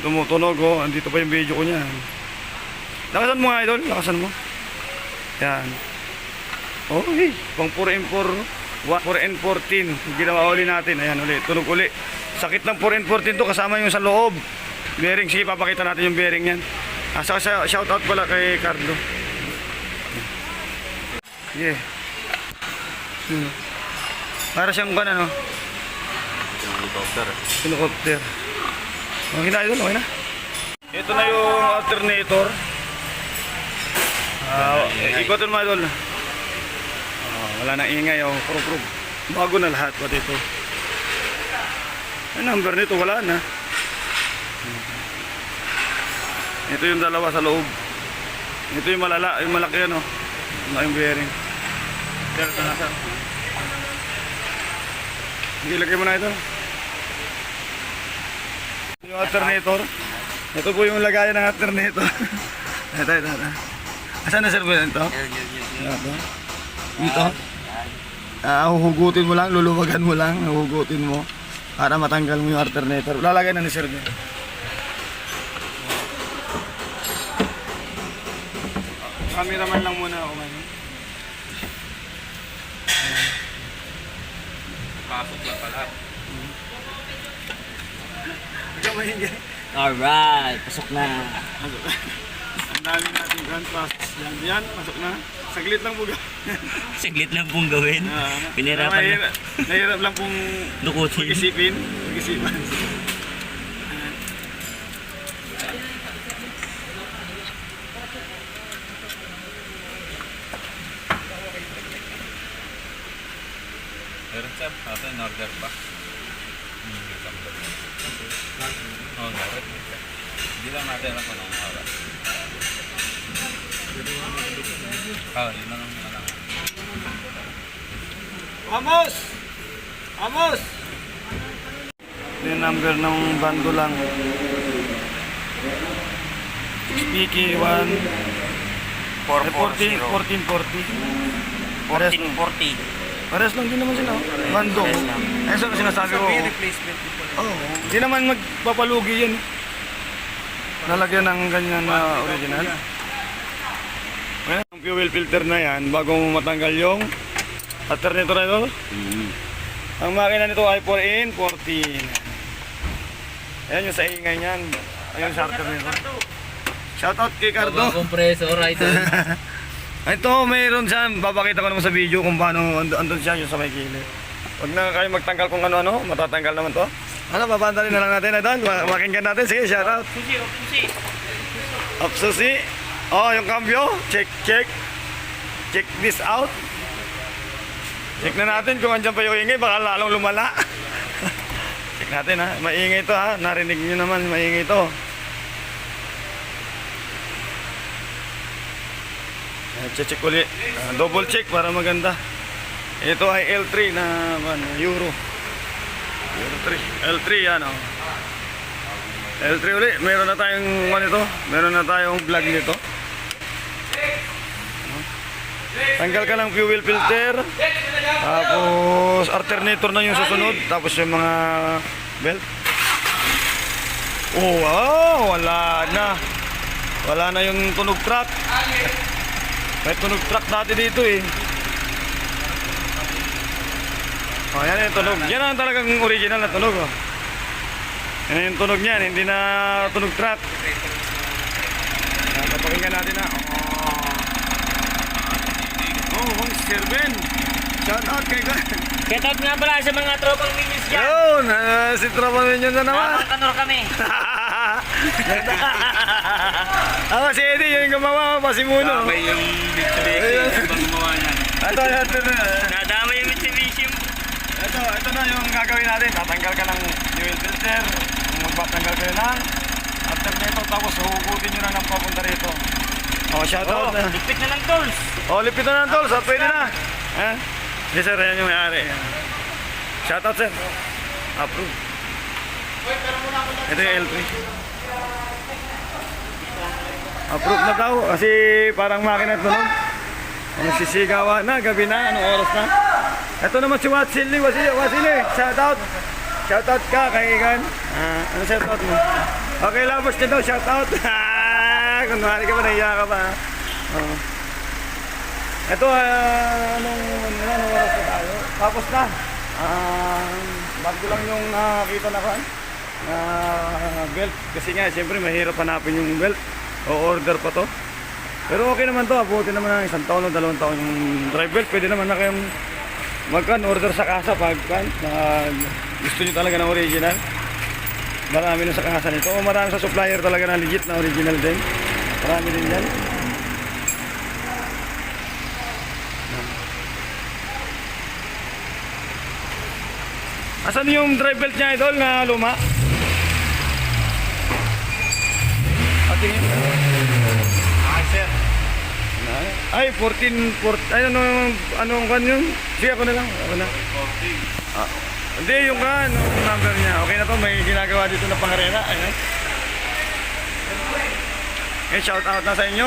tumutunog oh. Andito pa yung video ko niyan. Lakasan mo nga idol, lakasan mo. Yan. Oh, hey, pang 4M4, 4N14. Ginawa uli natin. Ayan uli, tunog uli. Sakit ng 4N14 to kasama yung sa loob. Bearing, sige papakita natin yung bearing yan. Ah, sa, sa, shout out pala kay Carlo. Yeah. Hmm. Para siyang kan ano, helicopter. helicopter. Okay na idol, okay na. Ito na yung alternator. Ah, uh, ikotin mo idol. Ah, wala nang ingay oh, krug krug. Bago na lahat pati ito. Ang number nito wala na. Ito yung dalawa sa loob. Ito yung malala, yung malaki ano. Yung bearing. Pero ito nasa. Ilagay mo na ito. Yung alternator. Ito po yung lagayan ng alternator. ito, ito, ito. Asan na sir po ito? Yan, yan, yan. yan. Ito. Dito. Ah, huhugutin mo lang, luluwagan mo lang, huhugutin mo para matanggal mo yung alternator. Lalagay na ni sir niya. Cameraman lang muna ako ngayon. Pasok na pala. Mahingi. Alright, pasok na. Ang dami natin gun process yan. Yan, pasok na. Saglit lang po ga. Saglit lang pong gawin. Ah, Pinirapan na. Nahirap, nahirap lang pong Lukutin. pag-isipin. Pag-isipan. Meron siya. Ate, in-order pa. Hmm, Oo, oh, dapat. Hindi lang natin alam kung anong oras. Oo, yun na lang na lang. Amos! Amos! Yung number ng bando lang. Speaky 1 14 14 40 Pares lang. 1440. Pares lang din naman sila. oh. Lang. Eh, so, sinasabi ko. replacement Oo. Oh, hindi naman magpapalugi yan. Lalagyan ng ganyan na original. Ayan, ang fuel filter na yan, bago mo matanggal yung alternator na ito. Ang makina nito ay 4 in 14. Ayan yung sa ingay niyan. Ayan sa alternator. Shoutout kay Cardo. compressor, idol. Ito, mayroon siya. Babakita ko naman sa video kung paano and- andun siya yung sa may kilid. Huwag na kayo magtanggal kung ano-ano. Matatanggal naman to. Ano, babandalin na lang natin. Ito, ma- makinggan natin. Sige, shoutout. Susi, oh, susi. Upsusi. Oh, yung cambio. Check, check. Check this out. Check na natin kung andyan pa yung ingay. Baka lalong lumala. check natin ha. Maingay to ha. Narinig nyo naman. Maingay to. Uh, check ulit. Ah, double check para maganda. Ito ay L3 na ano, Euro. Euro 3. L3 yan oh. L3 uli, meron na tayong ano ito, meron na tayong vlog nito. Tanggal ka ng fuel filter, tapos alternator na yung susunod, tapos yung mga belt. Oh, wow, wala na. Wala na yung tunog truck. May tunog truck dati dito eh. Oh, yan yung tunog. Yan ang talagang original na tunog oh. Yan yung tunog niyan, hindi na tunog truck. Yan, papakinggan natin na. Oh, oh Sir Ben. Shout out kay Glenn. Get out nga pala sa mga tropang minions dyan. Yun, uh, si Tropa Minion na naman. Nakakakanor kami. Ako si Eddie, yung gumawa, pasimuno. Sabay yung Mitsubishi. Ibang gumawa niyan. Ito, ito na. Yung Mitsubishi. Ito, ito na yung gagawin natin. Tatanggal ka ng fuel filter. Magpatanggal kayo ng alternator. Tapos huhugutin nyo na ng papunta rito. Oh, shout out Oh, na. lipit na ng tools. Oh, lipit na ng tol. So, pwede na. Eh? Yes, sir. Yan yung may-ari. Shout out, sir. Approve. Ito yung L3. Approve na daw. Kasi parang makina tunog. Nagsisigawa na. Gabi na. Anong oras na? Ito naman si Watsili. Wasili. Wasili. Shout out. Shout out ka kay Igan. Ah, ano shout out mo? Okay, lovers din daw, shout out. Kunwari ka ba, nahiya ka ba? Oo. Ito, ah, anong, ano anong oras na tayo? Tapos na. Ah, bago lang yung nakakita na kan na belt. Kasi nga, siyempre, mahirap hanapin yung belt. O order pa to. Pero okay naman to, abuti naman ng isang taon o dalawang taon yung drive belt. Pwede naman na kayong magkan order sa kasa pag kan, na gusto nyo talaga ng original. Marami na sa kasa nito. O marami sa supplier talaga na legit na original din. Marami din yan. Asan yung drive belt niya idol na luma? Patingin. Ah. Ay, 14, 14, ay ano, anong kan yun? Sige ako na lang, ako na. Ah, hindi, yung kan, yung number niya. Okay na to, may ginagawa dito na pangarera. Ayan. Eh, shout out na sa inyo.